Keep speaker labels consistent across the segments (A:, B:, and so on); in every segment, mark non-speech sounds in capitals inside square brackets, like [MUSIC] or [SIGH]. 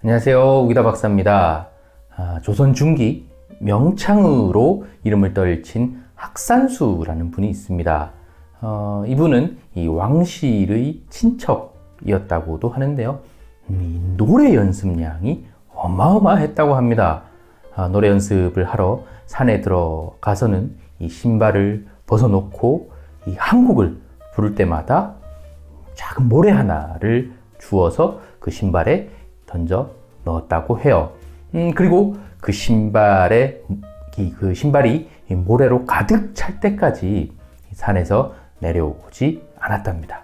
A: 안녕하세요. 우기다 박사입니다. 아, 조선 중기 명창으로 이름을 떨친 학산수라는 분이 있습니다. 어, 이분은 이 왕실의 친척이었다고도 하는데요. 음, 이 노래 연습량이 어마어마했다고 합니다. 아, 노래 연습을 하러 산에 들어가서는 이 신발을 벗어놓고 이 한국을 부를 때마다 작은 모래 하나를 주어서 그 신발에 던져 넣었다고 해요. 음, 그리고 그 신발에 이- 그 신발이 이 모래로 가득 찰 때까지 산에서 내려오지 않았답니다.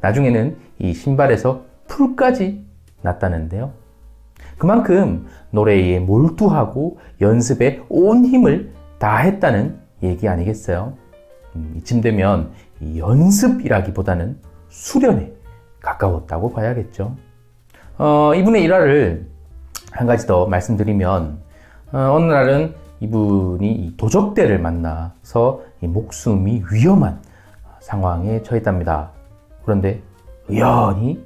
A: 나중에는 이 신발에서 풀까지 났다는데요. 그만큼 노래에 몰두하고 연습에 온 힘을 다했다는 얘기 아니겠어요? 음, 이쯤 되면 이 연습이라기보다는 수련에 가까웠다고 봐야겠죠. 어, 이분의 일화를 한 가지 더 말씀드리면 어, 어느 날은 이분이 이 도적대를 만나서 이 목숨이 위험한 상황에 처했답니다. 그런데 우연히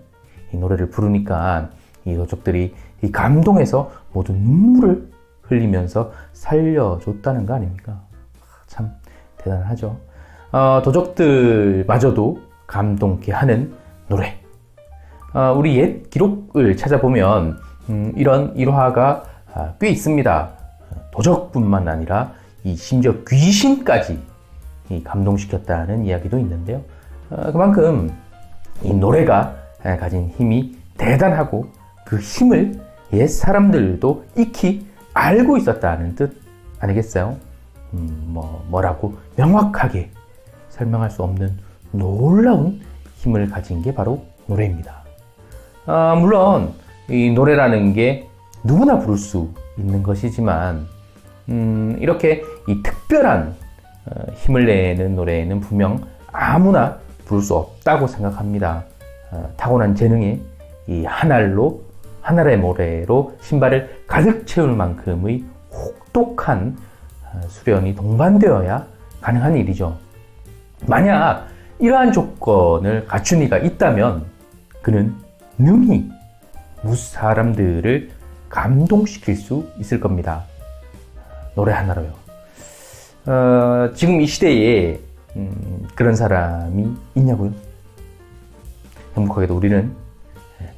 A: 이 노래를 부르니까 이 도적들이 이 감동해서 모두 눈물을 흘리면서 살려줬다는 거 아닙니까? 참 대단하죠. 어, 도적들마저도 감동케 하는 노래. 어, 우리 옛 기록을 찾아보면 음, 이런 일화가 아, 꽤 있습니다. 도적뿐만 아니라 이 심지어 귀신까지 이 감동시켰다는 이야기도 있는데요. 어, 그만큼 이 노래가 에, 가진 힘이 대단하고 그 힘을 옛 사람들도 익히 알고 있었다는 뜻 아니겠어요? 음, 뭐 뭐라고 명확하게 설명할 수 없는 놀라운 힘을 가진 게 바로 노래입니다. 아, 물론 이 노래라는 게 누구나 부를 수 있는 것이지만 음, 이렇게 이 특별한 어, 힘을 내는 노래는 분명 아무나 부를 수 없다고 생각합니다. 어, 타고난 재능에 이한 알로 한 알의 모래로 신발을 가득 채울 만큼의 혹독한 어, 수련이 동반되어야 가능한 일이죠. 만약 이러한 조건을 갖춘 이가 있다면 그는 능히 무수 사람들을 감동시킬 수 있을 겁니다. 노래 하나로요. 어, 지금 이 시대에 음, 그런 사람이 있냐고요? 행복하게도 우리는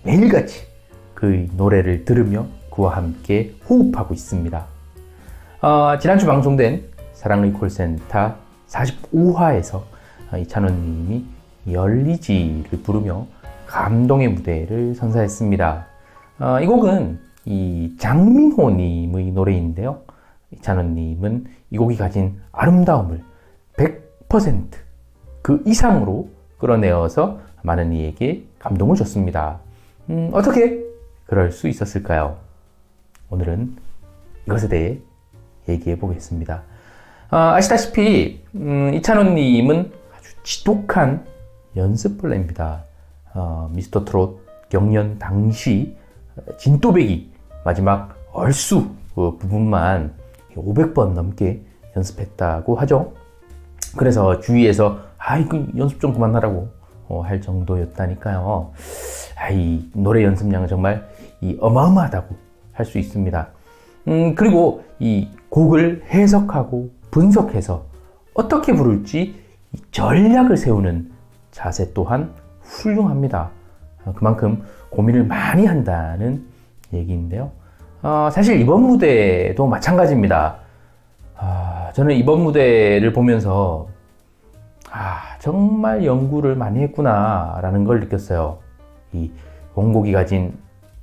A: 매일같이 그 노래를 들으며 그와 함께 호흡하고 있습니다. 어, 지난주 방송된 사랑의 콜센터 45화에서 이찬원님이 열리지를 부르며 감동의 무대를 선사했습니다. 어, 이 곡은 이 장민호님의 노래인데요. 이찬원님은 이 곡이 가진 아름다움을 100%그 이상으로 끌어내어서 많은 이에게 감동을 줬습니다. 음, 어떻게 그럴 수 있었을까요? 오늘은 이것에 대해 얘기해 보겠습니다. 아, 시다시피 음, 이찬원님은 아주 지독한 연습벌레입니다. 어, 미스터 트롯 경연 당시 진또배기 마지막 얼쑤 그 부분만 500번 넘게 연습했다고 하죠. 그래서 주위에서 아이고 연습 좀 그만하라고 어, 할 정도였다니까요. 아, 이 노래 연습량은 정말 이 어마어마하다고 할 수 있습니다. 음, 그리고 이 곡을 해석하고 분석해서 어떻게 부를지 이 전략을 세우는 자세 또한 훌륭합니다. 어, 그만큼 고민을 많이 한다는 얘기인데요. 어, 사실 이번 무대도 마찬가지입니다. 아, 저는 이번 무대를 보면서 아, 정말 연구를 많이 했구나라는 걸 느꼈어요. 이 원곡이 가진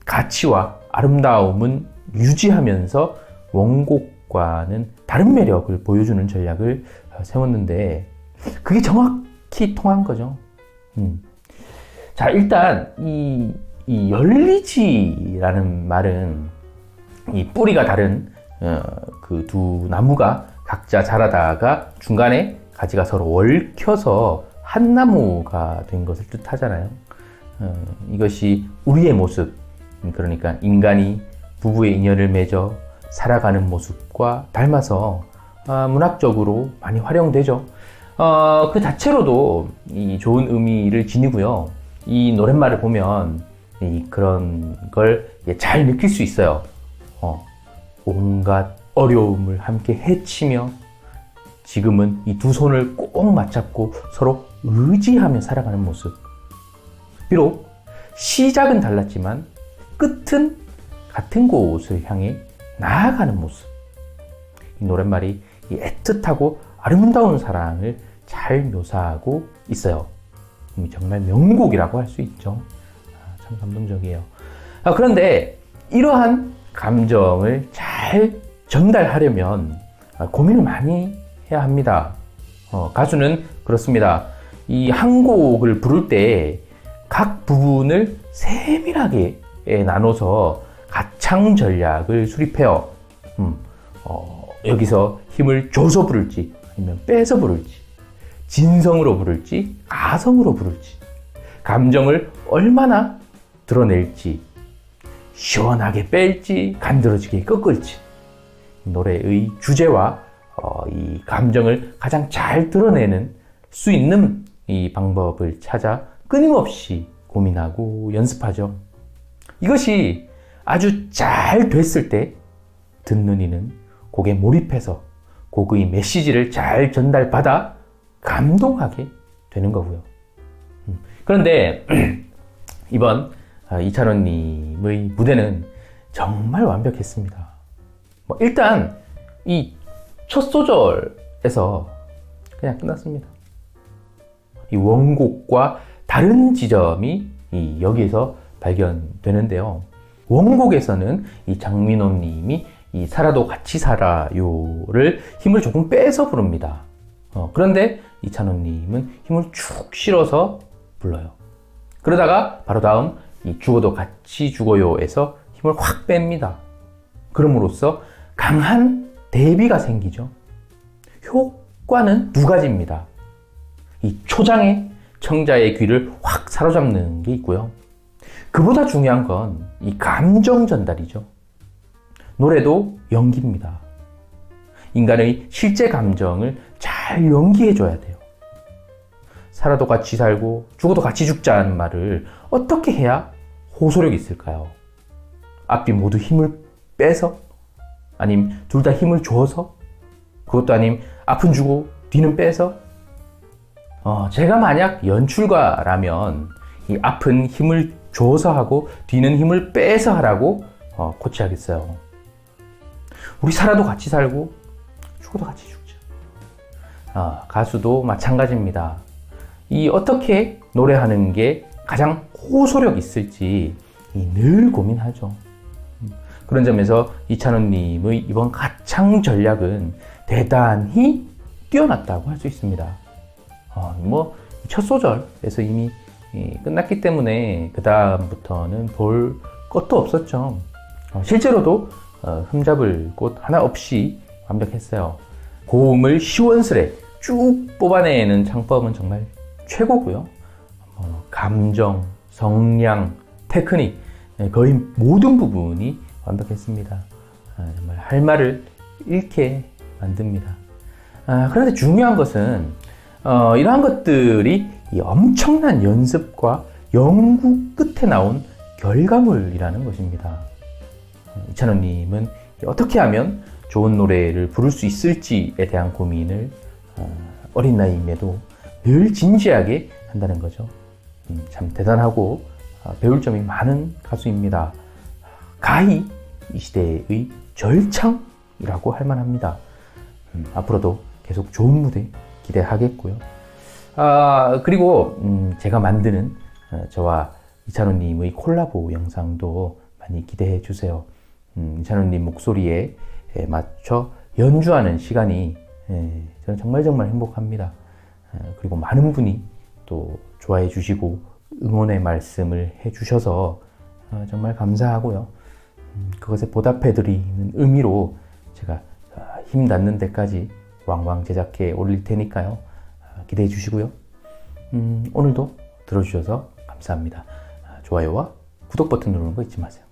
A: 가치와 아름다움은 유지하면서 원곡과는 다른 매력을 보여주는 전략을 어, 세웠는데 그게 정확히 통한 거죠. 음. 자, 일단 이, 이 열리지라는 말은 이 뿌리가 다른 어, 그 두 나무가 각자 자라다가 중간에 가지가 서로 얽혀서 한 나무가 된 것을 뜻하잖아요. 어, 이것이 우리의 모습, 음, 그러니까 인간이 부부의 인연을 맺어 살아가는 모습과 닮아서 아, 문학적으로 많이 활용되죠. 어, 그 자체로도 이 좋은 의미를 지니고요. 이 노랫말을 보면 이 그런 걸 잘 느낄 수 있어요. 어, 온갖 어려움을 함께 헤치며 지금은 이 두 손을 꼭 맞잡고 서로 의지하며 살아가는 모습. 비록 시작은 달랐지만 끝은 같은 곳을 향해 나아가는 모습. 이 노랫말이 이 애틋하고 아름다운 사랑을 잘 묘사하고 있어요. 음, 정말 명곡이라고 할 수 있죠. 아, 참 감동적이에요. 아, 그런데 이러한 감정을 잘 전달하려면 아, 고민을 많이 해야 합니다. 어, 가수는 그렇습니다. 이 한 곡을 부를 때 각 부분을 세밀하게 예, 나눠서 가창 전략을 수립해요. 음, 어, 여기서 힘을 줘서 부를지 아니면 빼서 부를지 진성으로 부를지 가성으로 부를지 감정을 얼마나 드러낼지 시원하게 뺄지 간드러지게 꺾을지 노래의 주제와 어, 이 감정을 가장 잘 드러내는 수 있는 이 방법을 찾아 끊임없이 고민하고 연습하죠. 이것이 아주 잘 됐을 때 듣는 이는 곡에 몰입해서 곡의 메시지를 잘 전달받아 감동하게 되는 거고요. 음, 그런데 [CLEARS THROAT] 이번 아, 이찬원님의 무대는 정말 완벽했습니다. 뭐 일단 이 첫 소절에서 그냥 끝났습니다. 이 원곡과 다른 지점이 이 여기에서 발견되는데요. 원곡에서는 이 장민호님이 이 살아도 같이 살아요를 힘을 조금 빼서 부릅니다. 어, 그런데 이찬호님은 힘을 축 실어서 불러요. 그러다가 바로 다음 이 죽어도 같이 죽어요에서 힘을 확 뺍니다. 그럼으로써 강한 대비가 생기죠. 효과는 두 가지입니다. 이 초장에 청자의 귀를 확 사로잡는 게 있고요. 그보다 중요한 건 이 감정 전달이죠. 노래도 연기입니다. 인간의 실제 감정을 잘 연기해줘야 돼요. 살아도 같이 살고 죽어도 같이 죽자는 말을 어떻게 해야 호소력이 있을까요? 앞뒤 모두 힘을 빼서? 아님 둘 다 힘을 줘서? 그것도 아님 앞은 주고 뒤는 빼서? 어, 제가 만약 연출가라면 이 앞은 힘을 줘서 하고 뒤는 힘을 빼서 하라고 어, 코치하겠어요. 우리 살아도 같이 살고 죽어도 같이 죽자. 어, 가수도 마찬가지입니다. 이 어떻게 노래하는 게 가장 호소력 있을지 늘 고민하죠. 음, 그런 점에서 이찬원님의 이번 가창 전략은 대단히 뛰어났다고 할 수 있습니다. 어, 뭐첫 소절에서 이미 끝났기 때문에 그 다음부터는 볼 것도 없었죠. 어, 실제로도 어, 흠잡을 곳 하나 없이 완벽했어요. 고음을 시원스레 쭉 뽑아내는 창법은 정말 최고고요. 어, 감정, 성량, 테크닉 네, 거의 모든 부분이 완벽했습니다. 아, 정말 할 말을 잃게 만듭니다. 아, 그런데 중요한 것은 어, 이러한 것들이 엄청난 연습과 연구 끝에 나온 결과물이라는 것입니다. 이찬원님은 어떻게 하면 좋은 노래를 부를 수 있을지에 대한 고민을 어, 어린 나이임에도 늘 진지하게 한다는 거죠. 음, 참 대단하고 어, 배울 점이 많은 가수입니다. 가히 이 시대의 절창이라고 할 만합니다. 음, 앞으로도 계속 좋은 무대 기대하겠고요. 아, 그리고 음, 제가 만드는 어, 저와 이찬호님의 콜라보 영상도 많이 기대해 주세요. 음, 이찬호님 목소리에 에, 맞춰 연주하는 시간이 에, 저는 정말 정말 행복합니다. 어, 그리고 많은 분이 또 좋아해 주시고 응원의 말씀을 해 주셔서 어, 정말 감사하고요. 음, 그것에 보답해 드리는 의미로 제가 어, 힘 닿는 데까지 왕왕 제작해 올릴 테니까요. 어, 기대해 주시고요. 음, 오늘도 들어주셔서 감사합니다. 아, 좋아요와 구독 버튼 누르는 거 잊지 마세요.